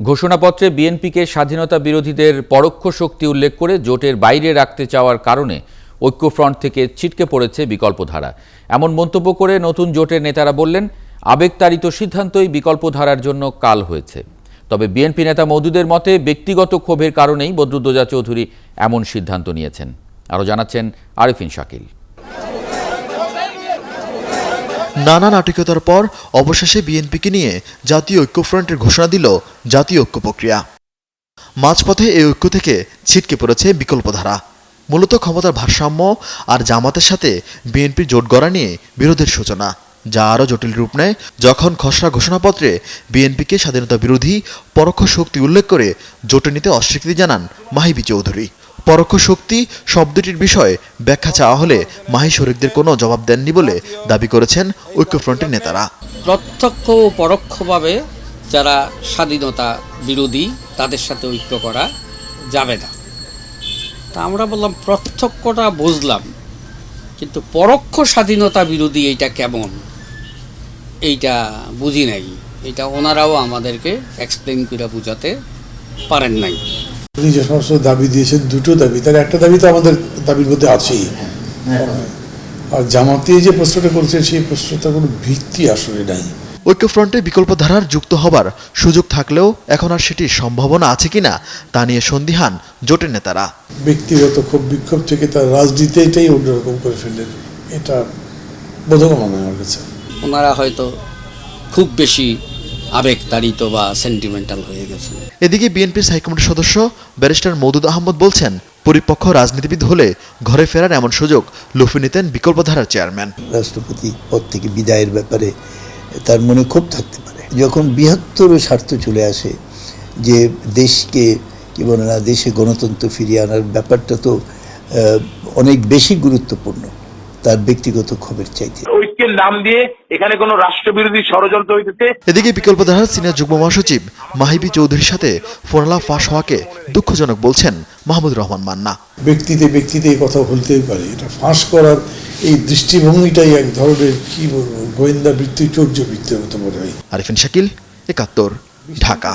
ঘোষণাপত্রে বিএনপিকে স্বাধীনতা বিরোধীদের পরোক্ষ শক্তি উল্লেখ করে জোটের বাইরে রাখতে চাওয়ার কারণে ঐক্যফ্রন্ট থেকে ছিটকে পড়েছে বিকল্পধারা। এমন মন্তব্য করে নতুন জোটের নেতারা বললেন, আবেগতাড়িত সিদ্ধান্তই বিকল্পধারার জন্য কাল হয়েছে। তবে বিএনপি নেতা মওদুদের মতে ব্যক্তিগত ক্ষোভের কারণেই বদরুদ্দোজা চৌধুরী এমন সিদ্ধান্ত নিয়েছেন। আরও জানাচ্ছেন আরিফিন শাকিল। নানা নাটকীয়তার পর অবশেষে বিএনপিকে নিয়ে জাতীয় ঐক্যফ্রন্টের ঘোষণা দিল জাতীয় ঐক্য প্রক্রিয়া। মাঝপথে এই ঐক্য থেকে ছিটকে পড়েছে বিকল্পধারা। মূলত ক্ষমতার ভারসাম্য আর জামাতের সাথে বিএনপির জোট গড়া নিয়ে বিরোধের সূচনা, যা আরও জটিল রূপ নেয় যখন খসড়া ঘোষণাপত্রে বিএনপিকে স্বাধীনতা বিরোধী পরোক্ষ শক্তি উল্লেখ করে জোটে নিতে অস্বীকৃতি জানান মাহিবি চৌধুরী। পরোক্ষ শক্তি শব্দটির বিষয়ে ব্যাখ্যা চাওয়া হলে মাহি শরিকদের কোনো জবাব দেননি বলে দাবি করেছেন ঐক্যফ্রন্টের নেতারা। প্রত্যক্ষ ও পরোক্ষভাবে যারা স্বাধীনতা বিরোধী, তাদের সাথে ঐক্য করা যাবে না। তা আমরা বললাম, প্রত্যক্ষটা বুঝলাম, কিন্তু পরোক্ষ স্বাধীনতা বিরোধী এইটা কেমন? এইটা বুঝি নাই। এটা ওনারাও আমাদেরকে এক্সপ্লেন করে বোঝাতে পারেন নাই। উনি যে সমস্ত দাবি দিয়েছেন দুটো দাবি। তার একটা দাবি তো আমাদের দাবির মধ্যে আছেই। আর জামাতে যে প্রশ্নটা করেছেন সেই প্রশ্নটার কোনো ভিত্তি আসলে নাই। ঐক্যফ্রন্টে বিকল্প ধারার যুক্ত হবার সুযোগ থাকলেও এখন আর সেটির সম্ভাবনা আছে কিনা তা নিয়ে সন্দিহান জোটের নেতারা। ব্যক্তিগত ক্ষোভ বিক্ষোভ থেকে তার রাজনীতিটাই অন্যরকম করে ফেললেন। এটা বোধগম্য নয় আমার কাছে। ওনারা হয়তো খুব বেশি আবেগতাড়িত বা সেন্টিমেন্টাল হয়ে গেছে। এদিকে বিএনপির হাইকমান্ডের সদস্য ব্যারিস্টার মৌদুদ আহমদ বলছেন পরিপক্ষ রাজনীতিবিদ হলে ঘরে ফেরার এমন সুযোগ লুফে নিতেন বিকল্পধারার চেয়ারম্যান। রাষ্ট্রপতি পদ থেকে বিদায়ের ব্যাপারে তার মনে ক্ষোভ থাকতে পারে। যখন বৃহত্তর স্বার্থ চলে আসে যে দেশকে কি বলে না দেশে গণতন্ত্র ফিরিয়ে আনার ব্যাপারটা তো আহ, অনেক বেশি গুরুত্বপূর্ণ তার ব্যক্তিগত ক্ষোভের চাইতে। ঐক্যের নাম দিয়ে এখানে কোনো রাষ্ট্রবিরোধী ষড়যন্ত্র হইতেছে। এদিকে বিকল্পধারার সিনিয়র যুগ্ম মহাসচিব মাহিবি চৌধুরীর সাথে ফোনালা ফাঁস হওয়াকে দুঃখজনক বলছেন মাহমুদ রহমান মান্না। ব্যক্তিতে ব্যক্তিতে এই কথা বলতেই পারে। এটা ফাঁস করার এই দৃষ্টিভঙ্গিটাই এক ধরনের কি বলব গোয়েন্দা বৃত্তি চৌর্য বৃত্তির মতো মনে হয়। আরিফিন শাকিল একাত্তর ঢাকা।